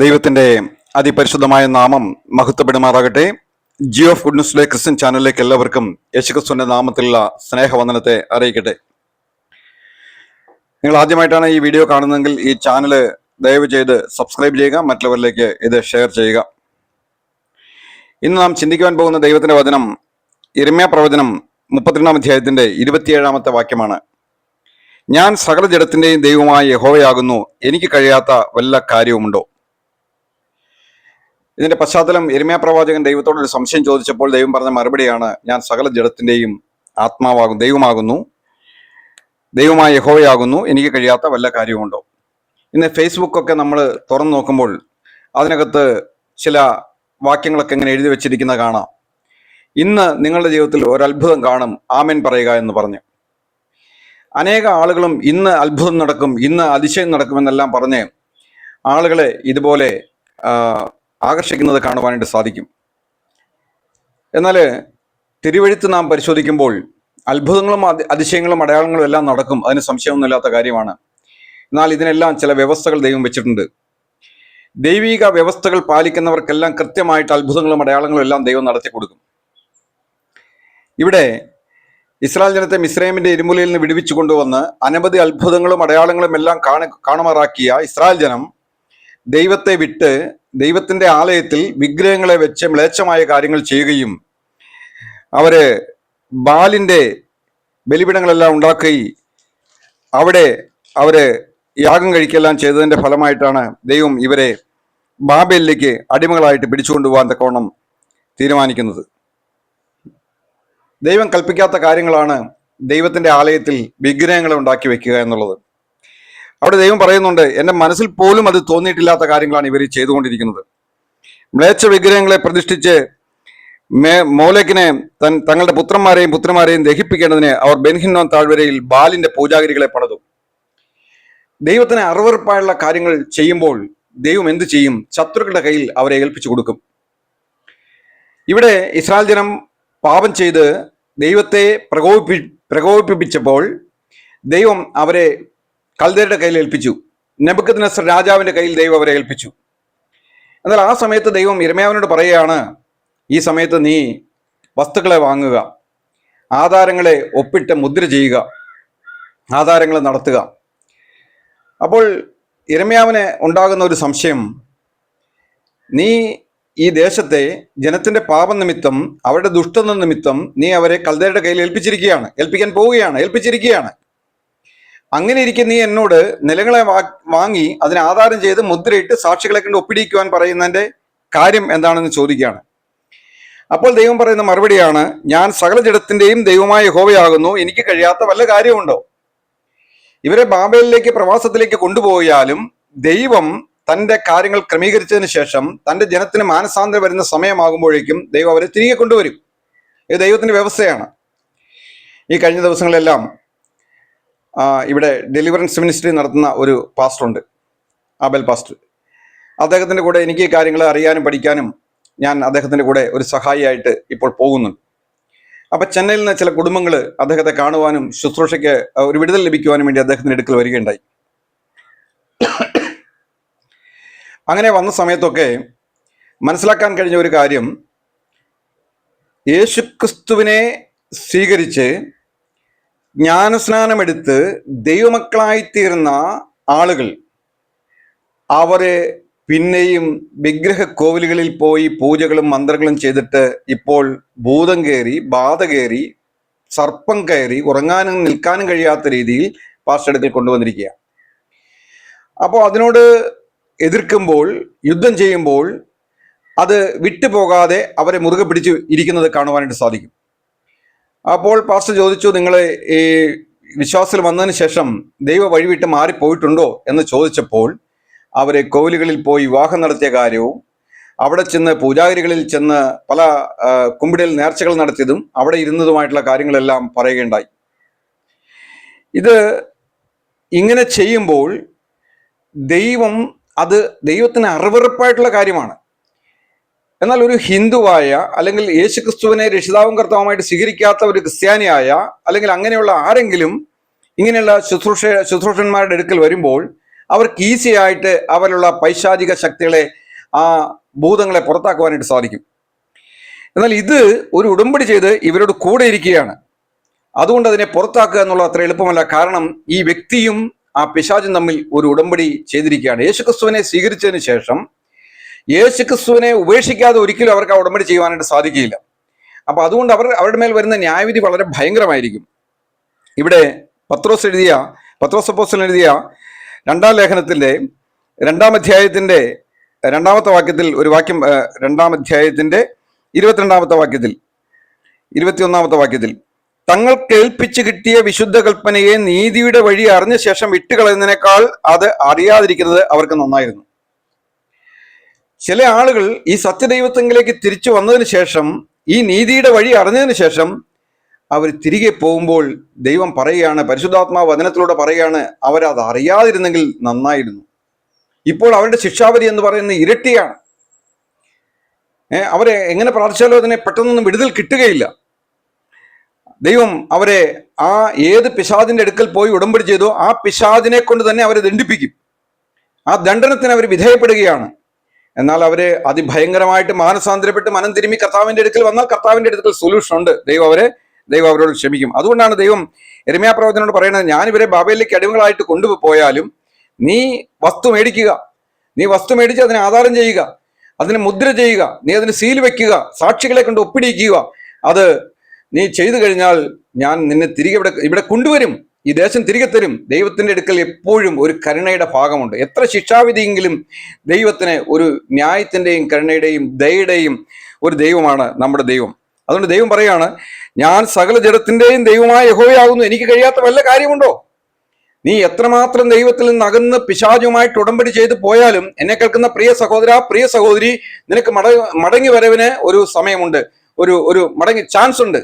ദൈവത്തിന്റെ അതിപരിശുദ്ധമായ നാമം മഹത്വപ്പെടുമാറാകട്ടെ. ജിയോ ഓഫ് ഗുഡ്നസ്ലെ ക്രിസ്ത്യൻ ചാനലിലേക്ക് എല്ലാവർക്കും യേശുക്രിസ്തുവിന്റെ നാമത്തിലുള്ള സ്നേഹവന്ദനത്തെ അറിയിക്കട്ടെ. നിങ്ങൾ ആദ്യമായിട്ടാണ് ഈ വീഡിയോ കാണുന്നതെങ്കിൽ ഈ ചാനൽ ദയവ് ചെയ്ത് സബ്സ്ക്രൈബ് ചെയ്യുക മറ്റുള്ളവരിലേക്ക് ഇത് ഷെയർ ചെയ്യുക. ഇന്ന് നാം ചിന്തിക്കുവാൻ പോകുന്ന ദൈവത്തിന്റെ വചനം ഇരമ്യ പ്രവചനം മുപ്പത്തിരണ്ടാം അധ്യായത്തിന്റെ ഇരുപത്തിയേഴാമത്തെ വാക്യമാണ്. ഞാൻ സകല ജഡത്തിന്റെയും ദൈവമായ യഹോവയാകുന്നു എനിക്ക് കഴിയാത്ത വല്ല കാര്യവുമുണ്ടോ? ഇതിന്റെ പശ്ചാത്തലം എരുമയ പ്രവാചകൻ ദൈവത്തോട് ഒരു സംശയം ചോദിച്ചപ്പോൾ ദൈവം പറഞ്ഞ മറുപടിയാണ് ഞാൻ സകല ജഡത്തിന്റെയും ആത്മാവാകും ദൈവമാകുന്നു. ദൈവമായ യഹോവയാകുന്നു. എനിക്ക് കഴിയാത്ത വല്ല കാര്യമുണ്ടോ? ഇന്ന് ഫേസ്ബുക്കൊക്കെ നമ്മൾ തുറന്നു നോക്കുമ്പോൾ അതിനകത്ത് ചില വാക്യങ്ങളൊക്കെ ഇങ്ങനെ എഴുതി വെച്ചിരിക്കുന്ന കാണാം. ഇന്ന് നിങ്ങളുടെ ജീവിതത്തിൽ ഒരു അത്ഭുതം കാണും ആമൻ പറയുക എന്ന് പറഞ്ഞ്. അനേക ആളുകളും ഇന്ന് അത്ഭുതം നടക്കും ഇന്ന് അതിശയം നടക്കുമെന്നെല്ലാം പറഞ്ഞ് ആളുകളെ ഇതുപോലെ ആകർഷിക്കുന്നത് കാണുവാനായിട്ട് സാധിക്കും. എന്നാൽ തിരുവഴുത്ത് നാം പരിശോധിക്കുമ്പോൾ അത്ഭുതങ്ങളും അതി- അതിശയങ്ങളും അടയാളങ്ങളും എല്ലാം നടക്കും. അതിന് സംശയമൊന്നുമില്ലാത്ത കാര്യമാണ്. എന്നാൽ ഇതിനെല്ലാം ചില വ്യവസ്ഥകൾ ദൈവം വെച്ചിട്ടുണ്ട്. ദൈവിക വ്യവസ്ഥകൾ പാലിക്കുന്നവർക്കെല്ലാം കൃത്യമായിട്ട് അത്ഭുതങ്ങളും അടയാളങ്ങളും എല്ലാം ദൈവം നടത്തി കൊടുക്കും. ഇവിടെ ഇസ്രായേൽ ജനത്തെ മിസ്രൈമിന്റെ ഇരുമുലയിൽ നിന്ന് വിടുവിച്ചു കൊണ്ടുവന്ന് അനവധി അത്ഭുതങ്ങളും അടയാളങ്ങളും എല്ലാം കാണ കാണുമാറാക്കിയ ഇസ്രായേൽ ജനം ദൈവത്തെ വിട്ട് ദൈവത്തിന്റെ ആലയത്തിൽ വിഗ്രഹങ്ങളെ വെച്ച് മ്ലേച്ഛമായ കാര്യങ്ങൾ ചെയ്യുകയും അവർ ബാലിന്റെ ബലിപിടങ്ങളെല്ലാം ഉണ്ടാക്കുകയും അവിടെ അവർ യാഗം കഴിക്കെല്ലാം ചെയ്തതിന്റെ ഫലമായിട്ടാണ് ദൈവം ഇവരെ ബാബേലിലേക്ക് അടിമകളായിട്ട് പിടിച്ചുകൊണ്ടുപോകാൻ തക്കവണ്ണം തീരുമാനിക്കുന്നത്. ദൈവം കൽപ്പിക്കാത്ത കാര്യങ്ങളാണ് ദൈവത്തിന്റെ ആലയത്തിൽ വിഗ്രഹങ്ങളെ ഉണ്ടാക്കി വെക്കുക എന്നുള്ളത്. അവിടെ ദൈവം പറയുന്നുണ്ട് എന്റെ മനസ്സിൽ പോലും അത് തോന്നിയിട്ടില്ലാത്ത കാര്യങ്ങളാണ് ഇവർ ചെയ്തുകൊണ്ടിരിക്കുന്നത്. മ്ലേച്ഛ വിഗ്രഹങ്ങളെ പ്രതിഷ്ഠിച്ച് മേ മോലക്കിനെ തൻ തങ്ങളുടെ പുത്രന്മാരെയും പുത്രന്മാരെയും ദഹിപ്പിക്കേണ്ടതിന് അവർ ബെൻഹിന്നോൻ താഴ്വരയിൽ ബാലിന്റെ പൂജാഗിരികളെ പണിതു. ദൈവത്തിന് അറുവറുപ്പായുള്ള കാര്യങ്ങൾ ചെയ്യുമ്പോൾ ദൈവം എന്ത് ചെയ്യും? ശത്രുക്കളുടെ കയ്യിൽ അവരെ ഏൽപ്പിച്ചു കൊടുക്കും. ഇവിടെ ഇസ്രായേൽ ജനം പാപം ചെയ്ത് ദൈവത്തെ പ്രകോപിപ്പി പ്രകോപിപ്പിച്ചപ്പോൾ ദൈവം അവരെ കൽദരുടെ കയ്യിൽ ഏൽപ്പിച്ചു. നെബുക്കത് നസർ രാജാവിന്റെ കയ്യിൽ ദൈവം അവരെ ഏൽപ്പിച്ചു. എന്നാൽ ആ സമയത്ത് ദൈവം ഇരമയാവനോട് പറയുകയാണ് ഈ സമയത്ത് നീ വസ്തുക്കളെ വാങ്ങുക ആധാരങ്ങളെ ഒപ്പിട്ട് മുദ്ര ചെയ്യുക ആധാരങ്ങൾ നടത്തുക. അപ്പോൾ ഇരമയാവന് ഉണ്ടാകുന്ന ഒരു സംശയം നീ ഈ ദേശത്തെ ജനത്തിന്റെ പാപനിമിത്തം അവരുടെ ദുഷ്ടത നിമിത്തം നീ അവരെ കൽദരുടെ കയ്യിൽ ഏൽപ്പിച്ചിരിക്കുകയാണ് ഏൽപ്പിക്കാൻ പോവുകയാണ് ഏൽപ്പിച്ചിരിക്കുകയാണ്. അങ്ങനെ ഇരിക്കെ നീ എന്നോട് നിലങ്ങളെ വാങ്ങി അതിന് ആധാരം ചെയ്ത് മുദ്രയിട്ട് സാക്ഷികളെ കണ്ട് ഒപ്പിടിക്കുവാൻ പറയുന്നതിന്റെ കാര്യം എന്താണെന്ന് ചോദിക്കുകയാണ്. അപ്പോൾ ദൈവം പറയുന്ന മറുപടിയാണ് ഞാൻ സകല ജഡത്തിന്റെയും ദൈവമായ ഹോവയാകുന്നു എനിക്ക് കഴിയാത്ത വല്ല കാര്യമുണ്ടോ ഇവരെ ബാബേലിലേക്ക് പ്രവാസത്തിലേക്ക് കൊണ്ടുപോയാലും ദൈവം തന്റെ കാര്യങ്ങൾ ക്രമീകരിച്ചതിന് ശേഷം തന്റെ ജനത്തിന് മാനസാന്തരം വരുന്ന സമയമാകുമ്പോഴേക്കും ദൈവം അവരെ തിരികെ കൊണ്ടുവരും. ഇത് ദൈവത്തിന്റെ വ്യവസ്ഥയാണ്. ഈ കഴിഞ്ഞ ദിവസങ്ങളെല്ലാം ഇവിടെ ഡെലിവറൻസ് മിനിസ്ട്രി നടത്തുന്ന ഒരു പാസ്റ്റർ ഉണ്ട്. ആബൽ പാസ്റ്റർ അദ്ദേഹത്തിന്റെ കൂടെ എനിക്ക് കാര്യങ്ങൾ അറിയാനും പഠിക്കാനും ഞാൻ അദ്ദേഹത്തിന്റെ കൂടെ ഒരു സഹായിയായിട്ട് ഇപ്പോൾ പോകുന്നുണ്ട്. അപ്പോൾ ചെന്നൈയിൽ നിന്ന് ചില കുടുംബങ്ങൾ അദ്ദേഹത്തെ കാണുവാനും ശുശ്രൂഷയ്ക്ക് ഒരു വിടുതൽ ലഭിക്കുവാനും വേണ്ടി അദ്ദേഹത്തിന്റെ അടുക്കൽ വരികയുണ്ടായി. അങ്ങനെ വന്ന സമയത്തൊക്കെ മനസ്സിലാക്കാൻ കഴിഞ്ഞ ഒരു കാര്യം യേശുക്രിസ്തുവിനെ സ്വീകരിച്ച് ജ്ഞാനസ്നാനമെടുത്ത് ദൈവമക്കളായിത്തീർന്ന ആളുകൾ അവരെ പിന്നെയും വിഗ്രഹ കോവിലുകളിൽ പോയി പൂജകളും മന്ത്രങ്ങളും ചെയ്തിട്ട് ഇപ്പോൾ ഭൂതം കയറി ബാധ കയറി സർപ്പം കയറി ഉറങ്ങാനും നിൽക്കാനും കഴിയാത്ത രീതിയിൽ പാസ്റ്റടുക്കൽ കൊണ്ടുവന്നിരിക്കുക അപ്പോൾ അതിനോട് എതിർക്കുമ്പോൾ യുദ്ധം ചെയ്യുമ്പോൾ അത് വിട്ടുപോകാതെ അവരെ മുറുകെ പിടിച്ച് ഇരിക്കുന്നത് കാണുവാനായിട്ട് സാധിക്കും. അപ്പോൾ പാസ്റ്റർ ചോദിച്ചു നിങ്ങൾ ഈ വിശ്വാസത്തിൽ വന്നതിന് ശേഷം ദൈവ വഴിവിട്ട് മാറിപ്പോയിട്ടുണ്ടോ? എന്ന് ചോദിച്ചപ്പോൾ അവരെ കോവിലുകളിൽ പോയി വിവാഹം നടത്തിയ കാര്യവും അവിടെ ചെന്ന് പൂജാഗിരികളിൽ ചെന്ന് പല കുമ്പിടൽ നേർച്ചകൾ നടത്തിയതും അവിടെ ഇരുന്നതുമായിട്ടുള്ള കാര്യങ്ങളെല്ലാം പറയുകയുണ്ടായി. ഇത് ഇങ്ങനെ ചെയ്യുമ്പോൾ ദൈവം അത് ദൈവത്തിന് അറിവറപ്പായിട്ടുള്ള കാര്യമാണ്. എന്നാൽ ഒരു ഹിന്ദുവായ അല്ലെങ്കിൽ യേശുക്രിസ്തുവിനെ രക്ഷിതാവും കർത്താവുമായിട്ട് സ്വീകരിക്കാത്ത ഒരു ക്രിസ്ത്യാനിയായ അല്ലെങ്കിൽ അങ്ങനെയുള്ള ആരെങ്കിലും ഇങ്ങനെയുള്ള ശുശ്രൂഷ ശുശ്രൂഷന്മാരുടെ അടുക്കൽ വരുമ്പോൾ അവർക്ക് ഈസിയായിട്ട് അവരുള്ള പൈശാചിക ശക്തികളെ ആ ഭൂതങ്ങളെ പുറത്താക്കുവാനായിട്ട് സാധിക്കും. എന്നാൽ ഇത് ഒരു ഉടമ്പടി ചെയ്ത് ഇവരോട് കൂടെ ഇരിക്കുകയാണ്. അതുകൊണ്ട് അതിനെ പുറത്താക്കുക എന്നുള്ളത് അത്ര എളുപ്പമല്ല. കാരണം ഈ വ്യക്തിയും ആ പിശാചും തമ്മിൽ ഒരു ഉടമ്പടി ചെയ്തിരിക്കുകയാണ്. യേശുക്രിസ്തുവിനെ സ്വീകരിച്ചതിന് ശേഷം യേശുക്രിസ്തുവിനെ ഉപേക്ഷിക്കാതെ ഒരിക്കലും അവർക്ക് ആ ഉടമ്പടി ചെയ്യുവാനായിട്ട് സാധിക്കുകയില്ല. അപ്പൊ അതുകൊണ്ട് അവർ അവരുടെ മേൽ വരുന്ന ന്യായവിധി വളരെ ഭയങ്കരമായിരിക്കും. ഇവിടെ പത്രോസ് എഴുതിയ പത്രോസ് അപ്പോസ്റ്റൽ എഴുതിയ രണ്ടാം ലേഖനത്തിന്റെ രണ്ടാം അധ്യായത്തിന്റെ രണ്ടാമത്തെ വാക്യത്തിൽ ഒരു വാക്യം രണ്ടാം അധ്യായത്തിന്റെ ഇരുപത്തിരണ്ടാമത്തെ വാക്യത്തിൽ ഇരുപത്തിയൊന്നാമത്തെ വാക്യത്തിൽ തങ്ങൾ കേൾപ്പിച്ച് കിട്ടിയ വിശുദ്ധ കൽപ്പനയെ നീതിയുടെ വഴി അറിഞ്ഞ ശേഷം വിട്ടുകളയുന്നതിനേക്കാൾ അത് അറിയാതിരിക്കുന്നത് അവർക്ക് നന്നായിരുന്നു. ചില ആളുകൾ ഈ സത്യദൈവത്വങ്ങളിലേക്ക് തിരിച്ചു വന്നതിന് ശേഷം ഈ നീതിയുടെ വഴി അറിഞ്ഞതിന് ശേഷം അവർ തിരികെ പോകുമ്പോൾ ദൈവം പറയുകയാണ് പരിശുദ്ധാത്മാ വചനത്തിലൂടെ പറയുകയാണ് അവരത് അറിയാതിരുന്നെങ്കിൽ നന്നായിരുന്നു. ഇപ്പോൾ അവരുടെ ശിക്ഷാവധി എന്ന് പറയുന്നത് ഇരട്ടിയാണ്. അവരെ എങ്ങനെ പ്രാർത്ഥിച്ചാലോ അതിനെ പെട്ടെന്നൊന്നും വിടുതൽ കിട്ടുകയില്ല. ദൈവം അവരെ ആ ഏത് പിശാദിന്റെ അടുക്കൽ പോയി ഉടമ്പടി ചെയ്തോ ആ പിശാദിനെ കൊണ്ട് തന്നെ അവരെ ദണ്ഡിപ്പിക്കും. ആ ദണ്ഡനത്തിന് അവർ വിധേയപ്പെടുകയാണ്. എന്നാൽ അവരെ അതിഭയങ്കരമായിട്ട് മാനസാന്തരപ്പെട്ട് മനം തിരുമ്പി കർത്താവിന്റെ അടുക്കൽ വന്നാൽ കർത്താവിന്റെ അടുക്കൽ സൊല്യൂഷൻ ഉണ്ട്. ദൈവം അവരെ ദൈവം അവരോട് ക്ഷമിക്കും. അതുകൊണ്ടാണ് ദൈവം എരുമയാ പ്രവചനോട് പറയുന്നത് ഞാൻ ഇവരെ ബാബയിലേക്ക് അടിമകളായിട്ട് കൊണ്ടുപോയാലും നീ വസ്തു മേടിക്കുക. നീ വസ്തു മേടിച്ച് അതിനെ ആധാരം ചെയ്യുക. അതിന് മുദ്ര ചെയ്യുക. നീ അതിന് സീൽ വെക്കുക. സാക്ഷികളെ കൊണ്ട് ഒപ്പിടിക്കുക അത് നീ ചെയ്തു കഴിഞ്ഞാൽ ഞാൻ നിന്നെ തിരികെ ഇവിടെ ഇവിടെ കൊണ്ടുവരും. ഈ ദേശം തിരികെ തരും. ദൈവത്തിന്റെ അടുക്കൽ എപ്പോഴും ഒരു കരുണയുടെ ഭാഗമുണ്ട്. എത്ര ശിക്ഷാവിധിയെങ്കിലും ദൈവത്തിന് ഒരു ന്യായത്തിന്റെയും കരുണയുടെയും ദയയുടെയും ഒരു ദൈവമാണ് നമ്മുടെ ദൈവം. അതുകൊണ്ട് ദൈവം പറയാണ് ഞാൻ സകല ജഡത്തിന്റെയും ദൈവമായ യഹോവയാകുന്നു. എനിക്ക് കഴിയാത്ത വല്ല കാര്യമുണ്ടോ? നീ എത്രമാത്രം ദൈവത്തിൽ നിന്ന് അകന്ന് പിശാചുമായിട്ട് ഉടമ്പടി ചെയ്ത് പോയാലും എന്നെ കേൾക്കുന്ന പ്രിയ സഹോദര പ്രിയ സഹോദരി നിനക്ക് മട മടങ്ങി വരവിന് ഒരു സമയമുണ്ട്. ഒരു ഒരു മടങ്ങി ചാൻസ് ഉണ്ട്.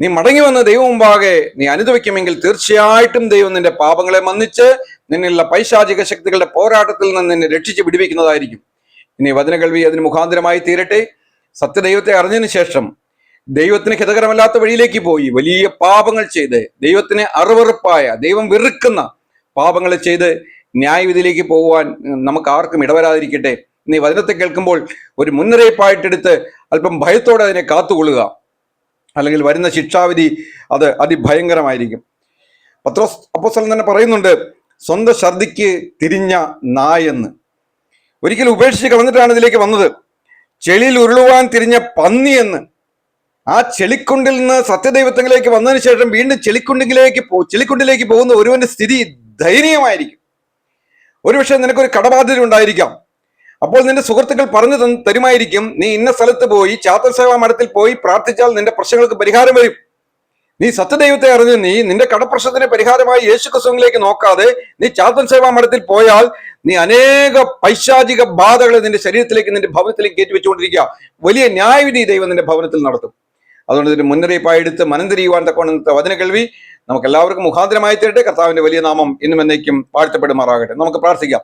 നീ മടങ്ങി വന്ന ദൈവം മുമ്പാകെ നീ അനുഭവിക്കുമെങ്കിൽ തീർച്ചയായിട്ടും ദൈവം നിന്റെ പാപങ്ങളെ മന്നിച്ച് നിന്നുള്ള പൈശാചിക ശക്തികളുടെ പോരാട്ടത്തിൽ നിന്ന് നിന്നെ രക്ഷിച്ച് പിടിപ്പിക്കുന്നതായിരിക്കും ഇനി വചനകൽവി അതിന് മുഖാന്തരമായി തീരട്ടെ. സത്യദൈവത്തെ അറിഞ്ഞതിന് ശേഷം ദൈവത്തിന് ഹിതകരമല്ലാത്ത വഴിയിലേക്ക് പോയി വലിയ പാപങ്ങൾ ചെയ്ത് ദൈവത്തിന് അറുവറുപ്പായ ദൈവം വെറുക്കുന്ന പാപങ്ങൾ ചെയ്ത് ന്യായവിധിയിലേക്ക് പോകുവാൻ നമുക്ക് ആർക്കും ഇടവരാതിരിക്കട്ടെ. നീ വചനത്തെ കേൾക്കുമ്പോൾ ഒരു മുന്നറിയിപ്പായിട്ടെടുത്ത് അല്പം ഭയത്തോടെ അതിനെ കാത്തുകൊള്ളുക. അല്ലെങ്കിൽ വരുന്ന ശിക്ഷാവിധി അത് അതിഭയങ്കരമായിരിക്കും. പത്രോസ് അപ്പോസ്തലൻ തന്നെ പറയുന്നുണ്ട് സ്വന്തം ഛർദിക്ക് തിരിഞ്ഞ നായെന്ന്. ഒരിക്കലും ഉപേക്ഷിച്ച് കളഞ്ഞിട്ടാണ് ഇതിലേക്ക് വന്നത്. ചെളിയിൽ ഉരുളുവാൻ തിരിഞ്ഞ പന്നി എന്ന് ആ ചെളിക്കുണ്ടിൽ നിന്ന് സത്യദൈവത്വങ്ങളിലേക്ക് വന്നതിന് ശേഷം വീണ്ടും ചെളിക്കുണ്ടിലേക്ക് ചെളിക്കുണ്ടിലേക്ക് പോകുന്ന ഒരുവന്റെ സ്ഥിതി ദയനീയമായിരിക്കും. ഒരുപക്ഷെ നിനക്കൊരു കടബാധ്യത ഉണ്ടായിരിക്കാം അപ്പോൾ നിന്റെ സുഹൃത്തുക്കൾ പറഞ്ഞു തരുമായിരിക്കും നീ ഇന്ന സ്ഥലത്ത് പോയി ചാത്തൽ സേവാ മഠത്തിൽ പോയി പ്രാർത്ഥിച്ചാൽ നിന്റെ പ്രശ്നങ്ങൾക്ക് പരിഹാരം വരും. നീ സത്യദൈവത്തെ അറിഞ്ഞ് നീ നിന്റെ കടപ്രശ്നത്തിന് പരിഹാരമായി യേശു ക്രിസ്തുവിലേക്ക് നോക്കാതെ നീ ചാത്തൻ സേവാ മഠത്തിൽ പോയാൽ നീ അനേക പൈശാചിക ബാധകളെ നിന്റെ ശരീരത്തിലേക്ക് നിന്റെ ഭവനത്തിലേക്ക് കയറ്റി വെച്ചുകൊണ്ടിരിക്കുക. വലിയ ന്യായവിധി ദൈവം നിന്റെ ഭവനത്തിൽ നടത്തും. അതുകൊണ്ട് ഇതിന് മുന്നറിയിപ്പായി എടുത്ത് മനന്തിരിയുവാൻ തക്കോണത്തെ വചന കേൾവി. നമുക്ക് എല്ലാവർക്കും മുഖാന്തരമായി തരട്ടെ. കർത്താവിന്റെ വലിയ നാമം ഇന്നും എന്നേക്കും വാഴ്ത്തപ്പെടുമാറാകട്ടെ. നമുക്ക് പ്രാർത്ഥിക്കാം.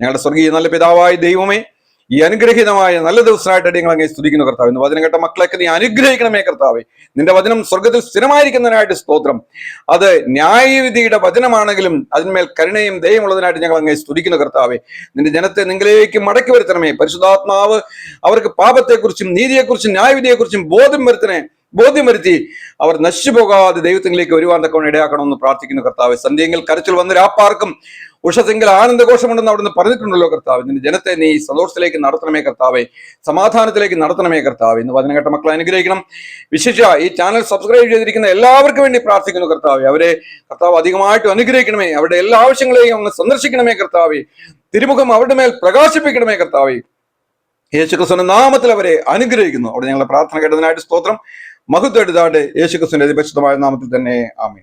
ഞങ്ങളുടെ സ്വർഗീയ നല്ല പിതാവായ ദൈവമേ ഈ അനുഗ്രഹീതമായ നല്ല ദിവസമായിട്ട് നിങ്ങൾ അങ്ങനെ സ്തുതിക്കുന്നു കർത്താവ്. വചനം കേട്ട മക്കളൊക്കെ നീ അനുഗ്രഹിക്കണമേ കർത്താവേ. നിന്റെ വചനം സ്വർഗത്തിൽ സ്ഥിരമായിരിക്കുന്നതിനായിട്ട് സ്തോത്രം. അത് ന്യായവിധിയുടെ വചനമാണെങ്കിലും അതിന്മേൽ കരുണയും ദയമുള്ളതിനായിട്ട് ഞങ്ങൾ അങ്ങനെ സ്തുതിക്കുന്നു കർത്താവേ. നിന്റെ ജനത്തെ നിങ്ങളിലേക്ക് മടക്കി വരുത്തണമേ. പരിശുദ്ധാത്മാവ് അവർക്ക് പാപത്തെക്കുറിച്ചും നീതിയെക്കുറിച്ചും ന്യായവിധിയെക്കുറിച്ചും ബോധം വരുത്തണേ. ബോധ്യം വരുത്തി അവർ നശിച്ചു പോകാതെ ദൈവത്തിലേക്ക് വരുവാൻ തക്കവണ്ണം ഇടയാക്കണമെന്ന് പ്രാർത്ഥിക്കുന്നു കർത്താവ്. സന്ധ്യങ്ങൾ കരച്ചിൽ വന്ന രാപ്പാർക്കും ഉഷസെങ്കിൽ ആനന്ദഘോഷമുണ്ടെന്ന് അവിടുന്ന് പറഞ്ഞിട്ടുണ്ടല്ലോ കർത്താവ്. നിന്റെ ജനത്തെ നീ സന്തോഷത്തിലേക്ക് നടത്തണമേ കർത്താവെ. സമാധാനത്തിലേക്ക് നടത്തണമേ കർത്താവ്. ഇന്ന് വചന കേട്ട മക്കളെ അനുഗ്രഹിക്കണം. വിശേഷ ഈ ചാനൽ സബ്സ്ക്രൈബ് ചെയ്തിരിക്കുന്ന എല്ലാവർക്കും വേണ്ടി പ്രാർത്ഥിക്കുന്നു കർത്താവെ. അവരെ കർത്താവ് അധികമായിട്ട് അനുഗ്രഹിക്കണമേ. അവരുടെ എല്ലാ ആവശ്യങ്ങളെയും അങ്ങ് സന്ദർശിക്കണമേ കർത്താവെ. തിരുമുഖം അവരുടെ മേൽ പ്രകാശിപ്പിക്കണമേ കർത്താവെ. യേശുക്രിസ്തുവിന്റെ നാമത്തിൽ അവരെ അനുഗ്രഹിക്കുന്നു. അവിടെ ഞങ്ങളുടെ പ്രാർത്ഥന കേട്ടതിനായിട്ട് സ്തോത്രം. മഹത്വം എഴുതാണ്ട് യേശുക്രിസ്തുവിന്റെ അതിപരിശുദ്ധമായ നാമത്തിൽ തന്നെ ആമേ